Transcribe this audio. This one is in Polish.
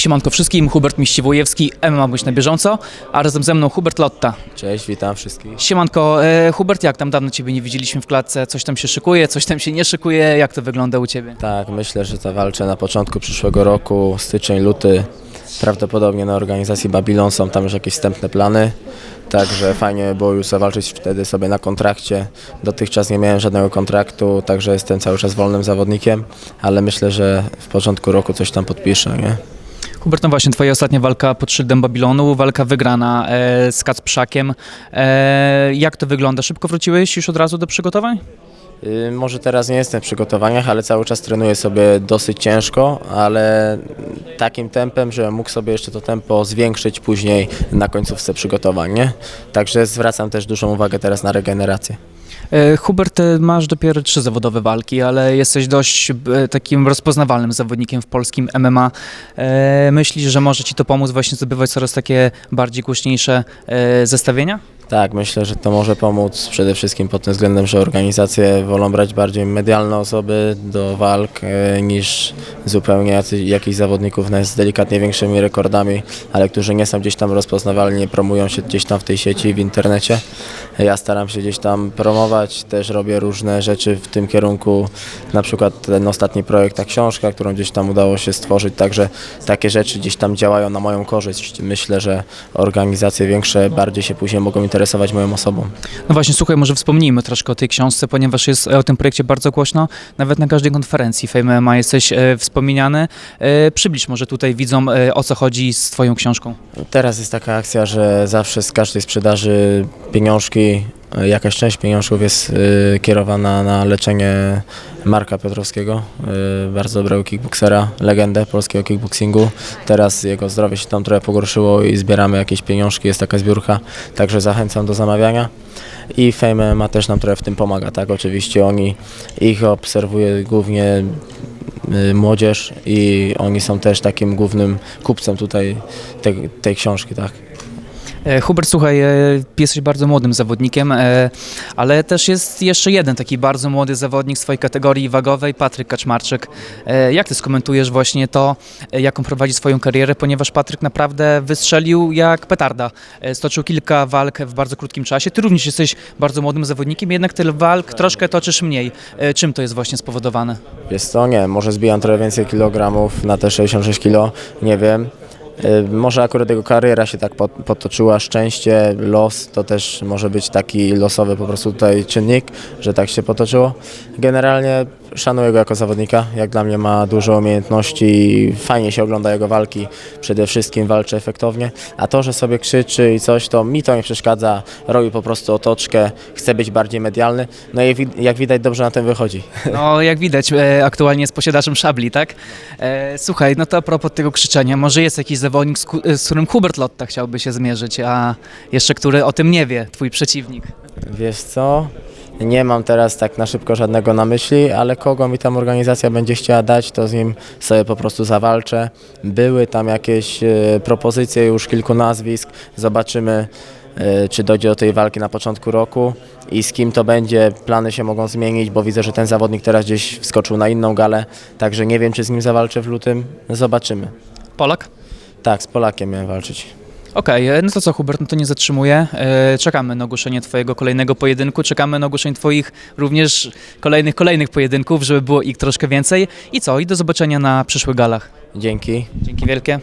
Siemanko wszystkim, Hubert Miściwojewski, MMA Bądź na bieżąco, a razem ze mną Hubert Lotta. Cześć, witam wszystkich. Siemanko, e, Hubert, jak tam dawno Ciebie nie widzieliśmy w klatce? Coś tam się szykuje, coś tam się nie szykuje, jak to wygląda u Ciebie? Tak, myślę, że zawalczę na początku przyszłego roku, styczeń, luty. Prawdopodobnie na organizacji Babylon są tam już jakieś wstępne plany. Także fajnie by było już zawalczyć wtedy sobie na kontrakcie. Dotychczas nie miałem żadnego kontraktu, także jestem cały czas wolnym zawodnikiem, ale myślę, że w początku roku coś tam podpiszę, nie? Hubert, no właśnie, Twoja ostatnia walka pod szyldem Babilonu, walka wygrana e, z Kacprzakiem. E, jak to wygląda? Szybko wróciłeś już od razu do przygotowań? Y, Może teraz nie jestem w przygotowaniach, ale cały czas trenuję sobie dosyć ciężko, ale takim tempem, że mógł sobie jeszcze to tempo zwiększyć później na końcówce przygotowań, nie? Także zwracam też dużą uwagę teraz na regenerację. E, Hubert, e, masz dopiero trzy zawodowe walki, ale jesteś dość e, takim rozpoznawalnym zawodnikiem w polskim MMA. Myślisz, że może Ci to pomóc właśnie zdobywać coraz takie bardziej głośniejsze zestawienia? Tak, myślę, że to może pomóc przede wszystkim pod tym względem, że organizacje wolą brać bardziej medialne osoby do walk e, niż zupełnie jakichś zawodników z delikatnie większymi rekordami, ale którzy nie są gdzieś tam rozpoznawalni, promują się gdzieś tam w tej sieci, w internecie. Ja staram się gdzieś tam promować, też robię różne rzeczy w tym kierunku, na przykład ten ostatni projekt, ta książka, którą gdzieś tam udało się stworzyć, także takie rzeczy gdzieś tam działają na moją korzyść. Myślę, że organizacje większe bardziej się później mogą interesować moją osobą. No właśnie, słuchaj, może wspomnijmy troszkę o tej książce, ponieważ jest o tym projekcie bardzo głośno. Nawet na każdej konferencji Fame MMA jesteś e, wspominany. E, przybliż może tutaj widzom, e, o co chodzi z Twoją książką. Teraz jest taka akcja, że zawsze z każdej sprzedaży pieniążki, e, jakaś część pieniążków jest e, kierowana na leczenie Marka Piotrowskiego, e, bardzo dobrego kickboksera, legendę polskiego kickboxingu. Teraz jego zdrowie się tam trochę pogorszyło i zbieramy jakieś pieniążki, jest taka zbiórka, także zachęcam do zamawiania. I Fame ma też nam trochę w tym pomaga, tak? Oczywiście oni, ich obserwuje głównie młodzież i oni są też takim głównym kupcem tutaj tej, tej książki, tak? E, Hubert, słuchaj, e, jesteś bardzo młodym zawodnikiem, e, ale też jest jeszcze jeden taki bardzo młody zawodnik swojej kategorii wagowej, Patryk Kaczmarczyk. Jak ty skomentujesz właśnie to, jaką prowadzi swoją karierę, ponieważ Patryk naprawdę wystrzelił jak petarda. Stoczył kilka walk w bardzo krótkim czasie. Ty również jesteś bardzo młodym zawodnikiem, jednak tych walk troszkę toczysz mniej. Czym to jest właśnie spowodowane? Wiesz co, nie, może zbijam trochę więcej kilogramów na te 66 kilo, nie wiem. Y, Może akurat jego kariera się tak pot- potoczyła, szczęście, los, to też może być taki losowy po prostu tutaj czynnik, że tak się potoczyło. Generalnie szanuję go jako zawodnika, jak dla mnie ma dużo umiejętności i fajnie się ogląda jego walki, przede wszystkim walczy efektownie, a to, że sobie krzyczy i coś, to mi to nie przeszkadza, robi po prostu otoczkę, chce być bardziej medialny, no i jak widać dobrze na tym wychodzi. No, jak widać, e, aktualnie jest posiadaczem szabli, tak? E, Słuchaj, no to a propos tego krzyczenia, może jest jakiś zawodnik, z, ku- z którym Hubert Lotta chciałby się zmierzyć, a jeszcze który o tym nie wie, twój przeciwnik. Wiesz co? Nie mam teraz tak na szybko żadnego na myśli, ale kogo mi tam organizacja będzie chciała dać, to z nim sobie po prostu zawalczę. Były tam jakieś e, propozycje już kilku nazwisk. Zobaczymy, e, czy dojdzie do tej walki na początku roku i z kim to będzie. Plany się mogą zmienić, bo widzę, że ten zawodnik teraz gdzieś wskoczył na inną galę, także nie wiem, czy z nim zawalczę w lutym. Zobaczymy. Polak? Tak, z Polakiem miałem walczyć. Okej, e, no to co Hubert, no to nie zatrzymuję. E, Czekamy na ogłoszenie twojego kolejnego pojedynku, czekamy na ogłoszenie twoich również kolejnych, kolejnych pojedynków, żeby było ich troszkę więcej. I co, i do zobaczenia na przyszłych galach. Dzięki. Dzięki wielkie.